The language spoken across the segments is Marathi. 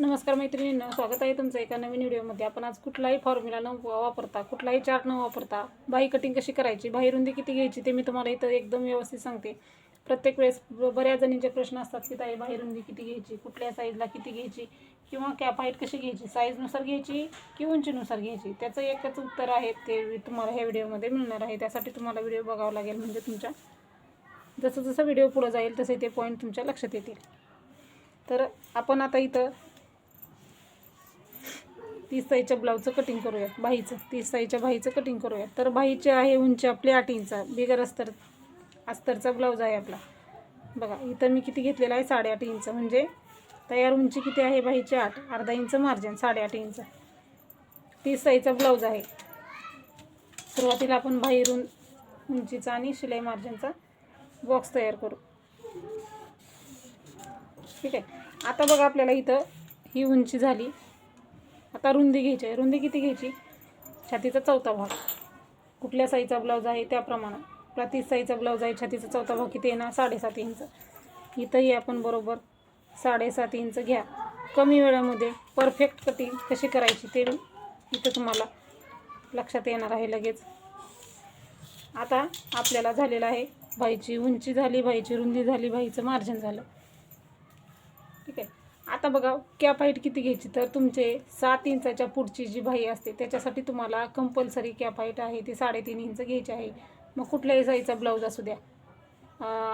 नमस्कार मैत्रिणींना स्वागत आहे तुमचं एका नवीन व्हिडिओमध्ये. आपण आज कुठलाही फॉर्म्युला न वापरता कुठलाही चार्ट न वापरता बाही कटिंग कशी करायची बाही रुंदी किती घ्यायची ते मी तुम्हाला इथं एकदम व्यवस्थित सांगते. प्रत्येक वेळेस ब- बऱ्याच जणींचे प्रश्न असतात की ताई बाही रुंदी किती घ्यायची कुठल्या साईजला किती घ्यायची किंवा कॅप हाईट कशी घ्यायची साईजनुसार घ्यायची की उंचीनुसार घ्यायची? त्याचं एकच उत्तर आहे ते तुम्हाला ह्या व्हिडिओमध्ये मिळणार आहे. त्यासाठी तुम्हाला व्हिडिओ बघावा लागेल म्हणजे तुमच्या जसं जसं व्हिडिओ पुढं जाईल तसे ते पॉईंट तुमच्या लक्षात येतील. तर आपण आता इथं तीस साईजच्या ब्लाऊजचं कटिंग करूया बाहीचं तीस साईजच्या बाहीचं कटिंग करूया तर बाहीचे आहे उंची आपली आठ इंचा बिगर अस्तर अस्तरचा ब्लाऊज आहे आपला. बघा इथं मी किती घेतलेला आहे? साडेआठ इंच. म्हणजे तयार उंची किती आहे बाहीची आठ. अर्धा इंच मार्जिन साडेआठ इंच. तीस साईजचा ब्लाऊज आहे. सुरुवातीला आपण बाहेरून उंचीचा आणि शिलाई मार्जिनचा बॉक्स तयार करू. ठीक आहे? आता बघा आपल्याला इथं ही उंची झाली. आता रुंदी घ्यायची आहे. रुंदी किती घ्यायची? छातीचा चौथा भाग. कुठल्या साईजचा ब्लाऊज आहे त्याप्रमाणे. प्रति साईजचा ब्लाऊज आहे छातीचा चौथा भाग किती येणार साडेसात इंच. इथंही आपण बरोबर साडेसात इंच घ्या. कमी वेळामध्ये परफेक्ट कटिंग कशी करायची ते इथं तुम्हाला लक्षात येणार आहे लगेच. आता आपल्याला झालेलं आहे बाईची उंची झाली बाईची रुंदी झाली बाईचं मार्जिन झालं. ठीक आहे? आता बघा कॅप हाईट किती घ्यायची? तर तुमचे सात इंचाच्या पुढची जी बाही असते त्याच्यासाठी तुम्हाला कंपल्सरी कॅप हाईट आहे ती साडेतीन इंच घ्यायची आहे. मग कुठल्याही साईजचा ब्लाऊज असू द्या.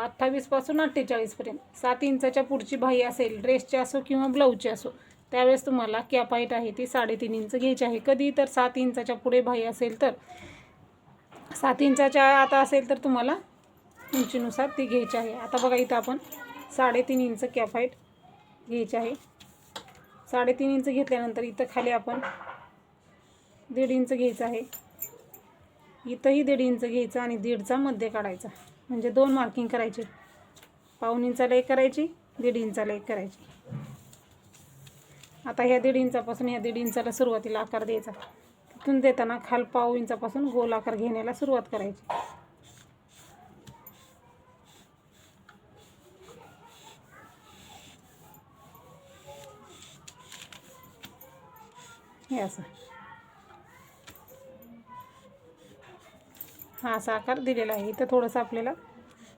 अठ्ठावीसपासून अठ्ठेचाळीसपर्यंत सात इंचाच्या पुढची बाही असेल ड्रेसची असो किंवा ब्लाऊजची असो त्यावेळेस तुम्हाला कॅप हाईट आहे ती साडेतीन इंच घ्यायची आहे. कधी तर सात इंचाच्या पुढे बाही असेल तर सात इंचाच्या आता असेल तर तुम्हाला उंचीनुसार ती घ्यायची आहे. आता बघा इथं आपण साडेतीन इंच कॅप हाईट घ्यायची आहे. साडेतीन इंच घेतल्यानंतर इथं खाली आपण दीड इंच घ्यायचं आहे. इथंही दीड इंच घ्यायचं आणि दीडचा मध्य काढायचा. म्हणजे दोन मार्किंग करायचे. पाऊन इंचाला एक करायची दीड इंचाला एक करायची. आता ह्या दीड इंचापासून ह्या दीड इंचाला सुरुवातीला आकार द्यायचा. तिथून देताना खाल पाव इंचापासून गोल आकार घेण्याला सुरुवात करायची. हे असं. हा असा आकार दिलेला आहे. इथं थोडंसं आपल्याला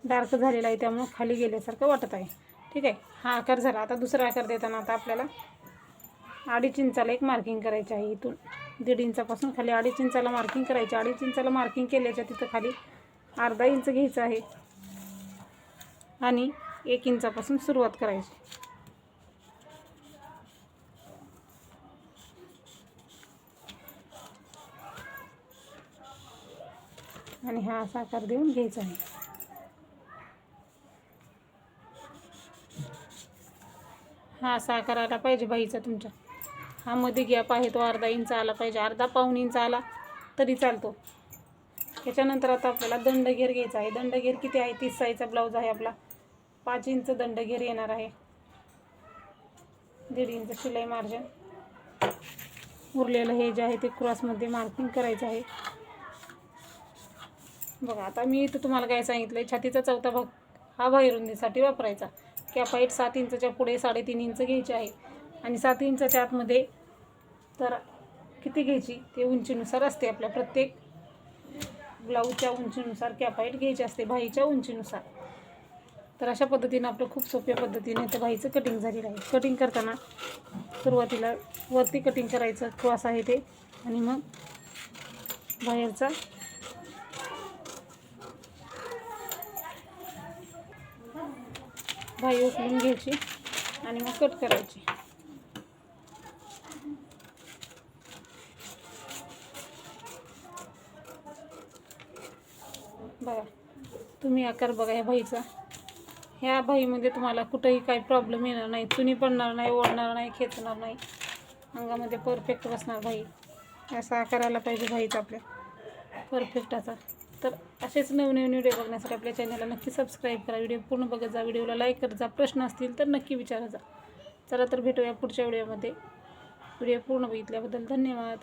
डार्क झालेला आहे त्यामुळं खाली गेल्यासारखं वाटत आहे. ठीक आहे? हा आकार झाला. आता दुसरा आकार देताना आता आपल्याला अडीच इंचाला एक मार्किंग करायची आहे इथून. दीड इंचापासून खाली अडीच इंचाला मार्किंग करायची. अडीच इंचाला मार्किंग केल्याच्या तिथं खाली अर्धा इंच घ्यायचं आहे. आणि एक इंचापासून सुरुवात करायची. आणि हा असा आकार देऊन घ्यायचा आहे हा असा आकार आला पाहिजे बाईचा तुमच्या. हा मध्ये गॅप आहे तो अर्धा इंच आला पाहिजे अर्धा पाऊण इंच आला तरी चालतो. त्याच्यानंतर आता आपल्याला दंडगेर घ्यायचा आहे. दंडगेर किती आहे? तीस साईजचा ब्लाऊज आहे आपला. पाच इंच दंडगेर येणार आहे. दीड इंच शिलाई मार्जिन उरलेलं हे जे आहे ते क्रॉसमध्ये मार्किंग करायचं आहे. बघा आता मी इथं तुम्हाला काय सांगितलं आहे छातीचा चौथा भाग हा बाहेरुंदीसाठी वापरायचा. कॅप हाईट सात इंचच्या पुढे साडेतीन इंच घ्यायची आहे. आणि सात इंचाच्या आतमध्ये तर किती घ्यायची? ते उंचीनुसार असते आपल्या प्रत्येक ब्लाऊजच्या उंचीनुसार कॅप हाईट घ्यायची असते भाईच्या उंचीनुसार. तर अशा पद्धतीनं आपलं खूप सोप्या पद्धतीने त्या भाईचं कटिंग झालेलं आहे. कटिंग करताना सुरुवातीला वरती कटिंग करायचं क्रॉस आहे ते. आणि मग बाहेरचा भाई उकळून घ्यायची आणि मग कट करायची. बघा तुम्ही आकार बघा ह्या भाईचा. ह्या भाईमध्ये तुम्हाला कुठंही काही प्रॉब्लेम येणार नाही. चुनी पडणार नाही ओढणार नाही खेचणार नाही. अंगामध्ये परफेक्ट बसणार भाई. असा आकार आला पाहिजे भाईचा आपल्या. परफेक्ट असा. तर असेच नवनवीन व्हिडिओ बघण्यासाठी आपल्या चॅनलला नक्की सबस्क्राईब करा. व्हिडिओ पूर्ण बघत जा. व्हिडिओला लाईक करत जा. प्रश्न असतील तर नक्की विचारा जा. चला तर भेटूया पुढच्या व्हिडिओमध्ये व्हिडिओ पूर्ण बघितल्याबद्दल धन्यवाद.